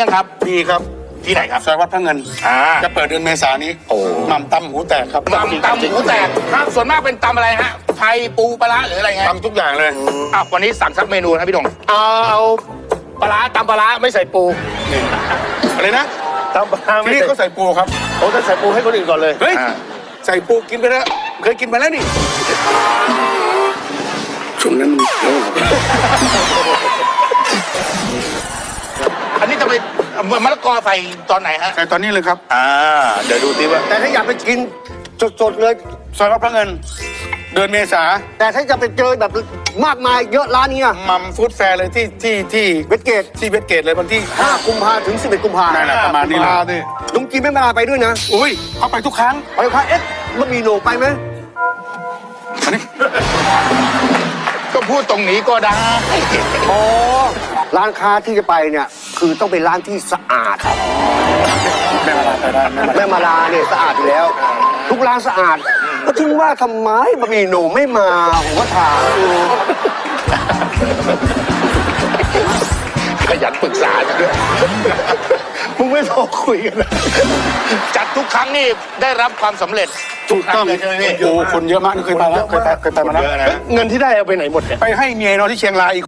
ยังครับดีครับที่ไหนครับซอยวัดพระเงิน อ่า จะเปิดเดือนเมษายนนี้โอ้หม่ำตำหูแตกครับตำตำหมูแตกครับส่วนมากเป็นตำอะไรฮะไทยปูปลาร้าหรืออะไรไงตำทุกอย่างเลยอะวันนี้สั่งสักเมนูนะพี่ดงเอาเอาปลาร้าตำปลาร้าไม่ใส่ปูนี่อะไรนะตำปลาร้าที่ไม่นี่ใส่เขาใส่ปูครับโอ้ถ้าใส่ปูให้คนอื่นก่อนเลยเฮ้ยอ่าใส่ปูกินไปแล้วเคยกินไปแล้วนี่ช่วงนั้นมันเยอะ ไปมะละกอใส่ตอนไหนฮะ ใส่ตอนนี้เลยครับ อ่า เดี๋ยวดูซิว่าแต่ถ้าอยากไปกินสดๆเลย ซอยวัดพระเงิน เดือนเมษาแต่ถ้าจะไปเจอแบบมากมายเยอะร้านนี้อะมัมฟู้ดแฟร์เลยที่ที่ที่เวสเกตที่เวสเกตเลยวันที่ 5กุมภาถึง 11 กุมภานั่นแหละประมาณนี้แหละลุงจีนไม่มาไปด้วยนะอุ้ยเขาไปทุกครั้งไปค่ะเอ๊ะมันมีโหนกไปไหมอันนี้ก็พูดตรงนี้ก็ได้ อ๋อร้านค้าที่จะไปเนี่ย คือต้องเป็นร้านที่สะอาด แม่มาลาไปได้แม่มาลาแม่มาลาเนี่ยสะอาดอยู่แล้ว ทุกร้านสะอาด ก็ถึงว่าทำไมบะหมี่โหนงไม่มาผมก็ถามดูขยันปรึกษาจังด้วยมึงไม่โทรคุยกันนะจัดทุกครั้งนี่ได้รับความสำเร็จทุกครั้งเลยใช่ไหมพี่โอ้คนเยอะมากเคยไปแล้วเคยไปเคยไปมาแล้วเยอะนะเงินที่ได้เอาไปไหนหมดเนี่ยไปให้เมียนอนที่เชียงรายอีก